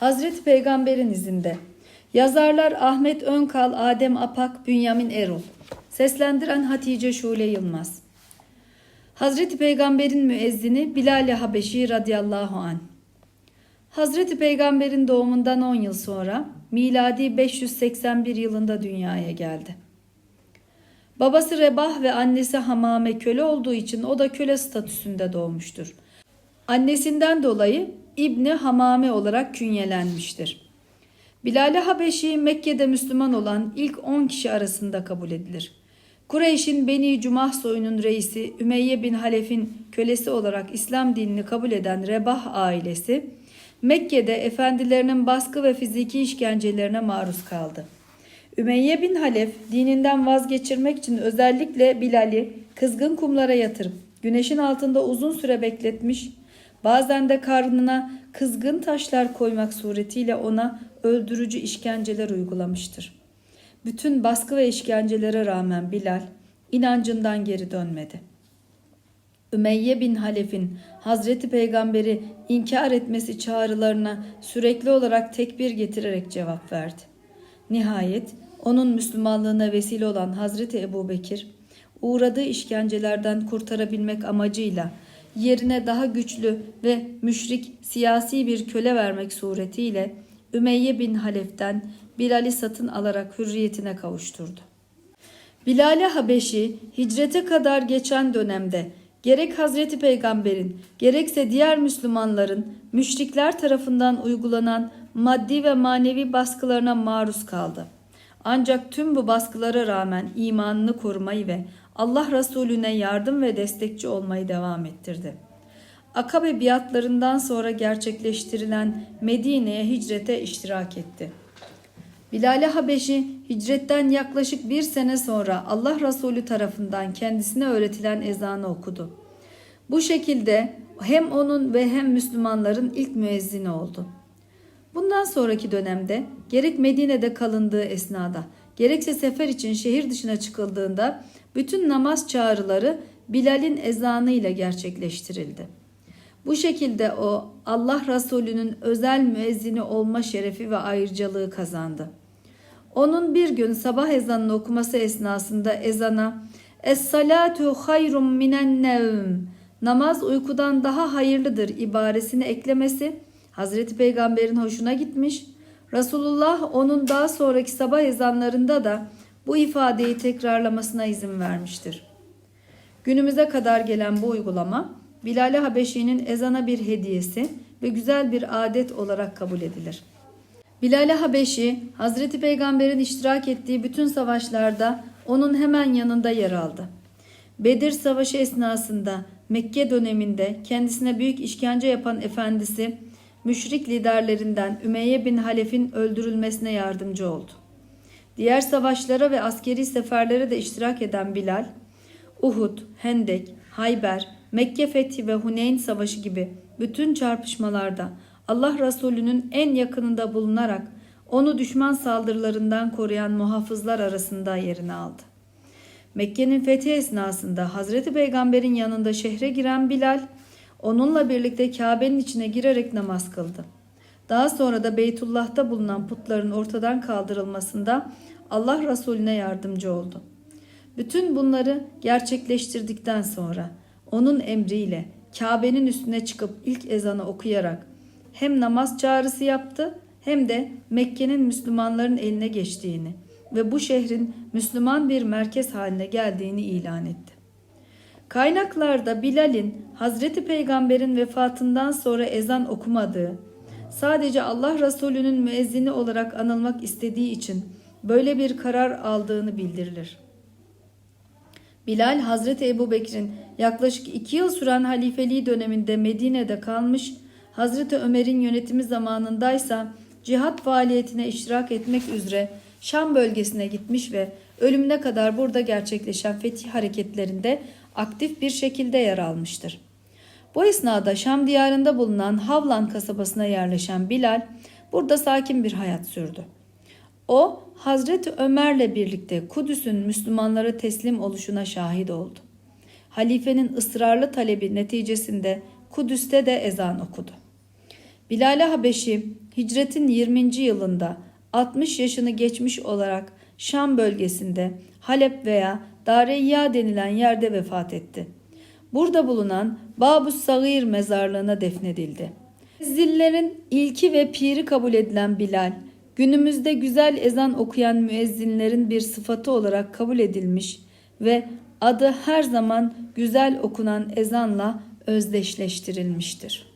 Hazreti Peygamber'in izinde. Yazarlar Ahmet Önkal, Adem Apak, Bünyamin Erol. Seslendiren Hatice Şule Yılmaz. Hazreti Peygamber'in müezzini Bilal-i Habeşi radıyallahu an. Hazreti Peygamber'in doğumundan 10 yıl sonra miladi 581 yılında dünyaya geldi. Babası Rebah ve annesi Hamame köle olduğu için o da köle statüsünde doğmuştur. Annesinden dolayı İbni Hamame olarak künyelenmiştir. Bilal-i Habeşi Mekke'de Müslüman olan ilk 10 kişi arasında kabul edilir. Kureyş'in Beni Cumah soyunun reisi Ümeyye bin Halef'in kölesi olarak İslam dinini kabul eden Rebah ailesi Mekke'de efendilerinin baskı ve fiziki işkencelerine maruz kaldı. Ümeyye bin Halef dininden vazgeçirmek için özellikle Bilal'i kızgın kumlara yatırıp güneşin altında uzun süre bekletmiş, bazen de karnına kızgın taşlar koymak suretiyle ona öldürücü işkenceler uygulamıştır. Bütün baskı ve işkencelere rağmen Bilal inancından geri dönmedi. Ümeyye bin Halef'in Hazreti Peygamber'i inkar etmesi çağrılarına sürekli olarak tekbir getirerek cevap verdi. Nihayet onun Müslümanlığına vesile olan Hazreti Ebubekir, uğradığı işkencelerden kurtarabilmek amacıyla yerine daha güçlü ve müşrik siyasi bir köle vermek suretiyle Ümeyye bin Halef'ten Bilal'i satın alarak hürriyetine kavuşturdu. Bilal-i Habeşi hicrete kadar geçen dönemde gerek Hazreti Peygamber'in gerekse diğer Müslümanların müşrikler tarafından uygulanan maddi ve manevi baskılarına maruz kaldı. Ancak tüm bu baskılara rağmen imanını korumayı ve Allah Resulüne yardım ve destekçi olmayı devam ettirdi. Akabe biatlarından sonra gerçekleştirilen Medine'ye hicrete iştirak etti. Bilal-i Habeşi hicretten yaklaşık bir sene sonra Allah Resulü tarafından kendisine öğretilen ezanı okudu. Bu şekilde hem onun ve hem Müslümanların ilk müezzini oldu. Bundan sonraki dönemde gerek Medine'de kalındığı esnada gerekse sefer için şehir dışına çıkıldığında bütün namaz çağrıları Bilal'in ezanı ile gerçekleştirildi. Bu şekilde o Allah Resulü'nün özel müezzini olma şerefi ve ayrıcalığı kazandı. Onun bir gün sabah ezanını okuması esnasında ezana Es-salatu hayrun minen nevm Namaz uykudan daha hayırlıdır ibaresini eklemesi Hazreti Peygamber'in hoşuna gitmiş. Resulullah onun daha sonraki sabah ezanlarında da bu ifadeyi tekrarlamasına izin vermiştir. Günümüze kadar gelen bu uygulama Bilal-i Habeşi'nin ezana bir hediyesi ve güzel bir adet olarak kabul edilir. Bilal-i Habeşi, Hazreti Peygamber'in iştirak ettiği bütün savaşlarda onun hemen yanında yer aldı. Bedir Savaşı esnasında Mekke döneminde kendisine büyük işkence yapan efendisi, müşrik liderlerinden Ümeyye bin Halef'in öldürülmesine yardımcı oldu. Diğer savaşlara ve askeri seferlere de iştirak eden Bilal, Uhud, Hendek, Hayber, Mekke fethi ve Huneyn savaşı gibi bütün çarpışmalarda Allah Resulü'nün en yakınında bulunarak onu düşman saldırılarından koruyan muhafızlar arasında yerini aldı. Mekke'nin fethi esnasında Hazreti Peygamber'in yanında şehre giren Bilal, onunla birlikte Kabe'nin içine girerek namaz kıldı. Daha sonra da Beytullah'ta bulunan putların ortadan kaldırılmasında Allah Resulüne yardımcı oldu. Bütün bunları gerçekleştirdikten sonra onun emriyle Kabe'nin üstüne çıkıp ilk ezanı okuyarak hem namaz çağrısı yaptı hem de Mekke'nin Müslümanların eline geçtiğini ve bu şehrin Müslüman bir merkez haline geldiğini ilan etti. Kaynaklarda Bilal'in Hazreti Peygamber'in vefatından sonra ezan okumadığı, sadece Allah Resulü'nün müezzini olarak anılmak istediği için böyle bir karar aldığını bildirilir. Bilal Hazreti Ebu Bekir'in yaklaşık iki yıl süren halifeliği döneminde Medine'de kalmış, Hazreti Ömer'in yönetimi zamanındaysa cihat faaliyetine iştirak etmek üzere Şam bölgesine gitmiş ve ölümüne kadar burada gerçekleşen fetih hareketlerinde aktif bir şekilde yer almıştır. Bu esnada Şam diyarında bulunan Havlan kasabasına yerleşen Bilal burada sakin bir hayat sürdü. O Hazreti Ömer'le birlikte Kudüs'ün Müslümanlara teslim oluşuna şahit oldu. Halifenin ısrarlı talebi neticesinde Kudüs'te de ezan okudu. Bilal-i Habeşi hicretin 20. yılında 60 yaşını geçmiş olarak Şam bölgesinde Halep veya Dareyya denilen yerde vefat etti. Burada bulunan Babus Sagir mezarlığına defnedildi. Müezzillerin ilki ve piri kabul edilen Bilal, günümüzde güzel ezan okuyan müezzinlerin bir sıfatı olarak kabul edilmiş ve adı her zaman güzel okunan ezanla özdeşleştirilmiştir.